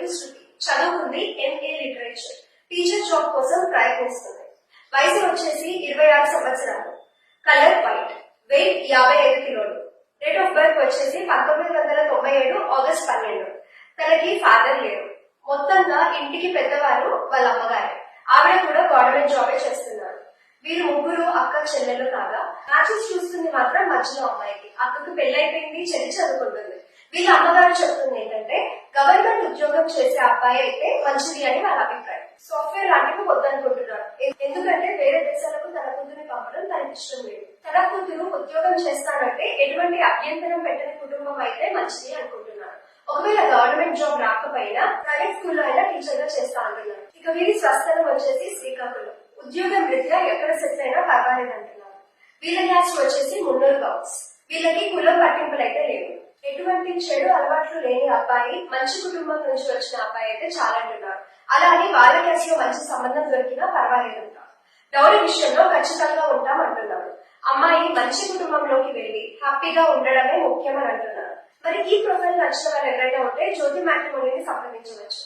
పేరు శృతి చదువుకుంది MA literature. Teacher job కోసం ప్రయత్నిస్తుంది. వయసు వచ్చేసి ఇరవై ఆరు సంవత్సరాలు. Colour white. వెయిట్ యాభై ఐదు కిలోలు. డేట్ ఆఫ్ బర్త్ వచ్చేసి పంతొమ్మిది వందల తొంభై ఏడు ఆగస్ట్ పన్నెండు. తనకి ఫాదర్ లేరు. మొత్తంగా ఇంటికి పెద్దవారు వాళ్ళ అమ్మగారు. ఆవిడ కూడా గవర్నమెంట్ జాబే చేస్తున్నారు. వీరు ముగ్గురు అక్క చెల్లెలు కాగా మ్యాచెస్ చూస్తుంది మాత్రం మధ్యలో అమ్మాయికి. అక్కకు పెళ్ళైపోయింది చెల్లి చదువుకుంటుంది. వీళ్ళ అమ్మగారు చెప్తుంది ఏంటంటే గవర్నమెంట్ ఉద్యోగం చేసే అబ్బాయి అయితే మంచిది అని వాళ్ళ అభిప్రాయం. సాఫ్ట్వేర్ లాంటివి వద్దనుకుంటున్నారు ఎందుకంటే వేరే దేశాలకు తన కూతురుని పంపడం తనకి ఇష్టం లేదు. తన కూతురు ఉద్యోగం చేస్తానంటే ఎటువంటి అభ్యంతరం పెట్టని కుటుంబం అయితే మంచిది అనుకుంటున్నారు ఒకవేళ గవర్నమెంట్ జాబ్ రాకపోయినా ప్రైవేట్ స్కూల్లో అయినా టీచర్గా చేస్తా అంటున్నారు ఇక వీరి స్వస్థలం వచ్చేసి శ్రీకాకుళం. ఉద్యోగం రీత్యా ఎక్కడ సెటిల్ అయినా పర్వాలేదు అంటున్నారు వీళ్ళ క్యాస్ట్ వచ్చేసి మున్నూరు గౌడ్స్ వీళ్ళకి కులం పట్టింపులు అయితే లేవు. ఎటువంటి చెడు అలవాట్లు లేని అబ్బాయి మంచి కుటుంబం నుంచి వచ్చిన అబ్బాయి అయితే చాలా అంటున్నారు అలా అని వాళ్ళ మంచి సంబంధం దొరికినా పర్వాలేదు అంటారు. డౌరీ విషయంలో ఖచ్చితంగా ఉంటాం అంటున్నారు అమ్మాయి మంచి కుటుంబంలోకి వెళ్ళి హ్యాపీగా ఉండడమే ముఖ్యమని అంటున్నారు. మరి ఈ ప్రొఫైల్ నచ్చిన వారు ఎవరైనా ఉంటే జ్యోతి మ్యాట్రిమోనీని సంప్రదించవచ్చు.